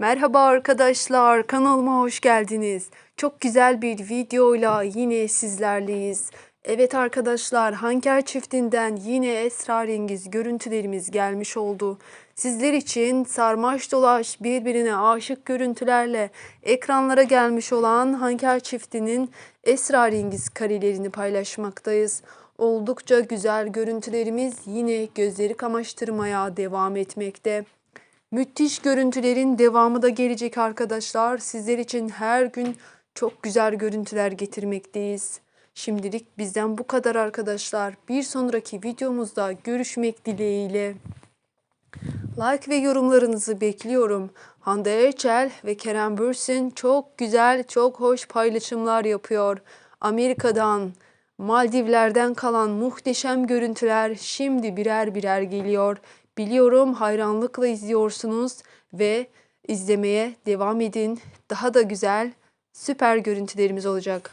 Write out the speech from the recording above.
Merhaba arkadaşlar, kanalıma hoş geldiniz. Çok güzel bir videoyla yine sizlerleyiz. Evet arkadaşlar, Hanker çiftinden yine esrarengiz görüntülerimiz gelmiş oldu. Sizler için sarmaş dolaş birbirine aşık görüntülerle ekranlara gelmiş olan Hanker çiftinin esrarengiz karelerini paylaşmaktayız. Oldukça güzel görüntülerimiz yine gözleri kamaştırmaya devam etmekte. Müthiş görüntülerin devamı da gelecek arkadaşlar. Sizler için her gün çok güzel görüntüler getirmekteyiz. Şimdilik bizden bu kadar arkadaşlar. Bir sonraki videomuzda görüşmek dileğiyle. Like ve yorumlarınızı bekliyorum. Hande Erçel ve Kerem Bürsin çok güzel, çok hoş paylaşımlar yapıyor. Amerika'dan, Maldivler'den kalan muhteşem görüntüler şimdi birer birer geliyor. Biliyorum hayranlıkla izliyorsunuz ve izlemeye devam edin. Daha da güzel, süper görüntülerimiz olacak.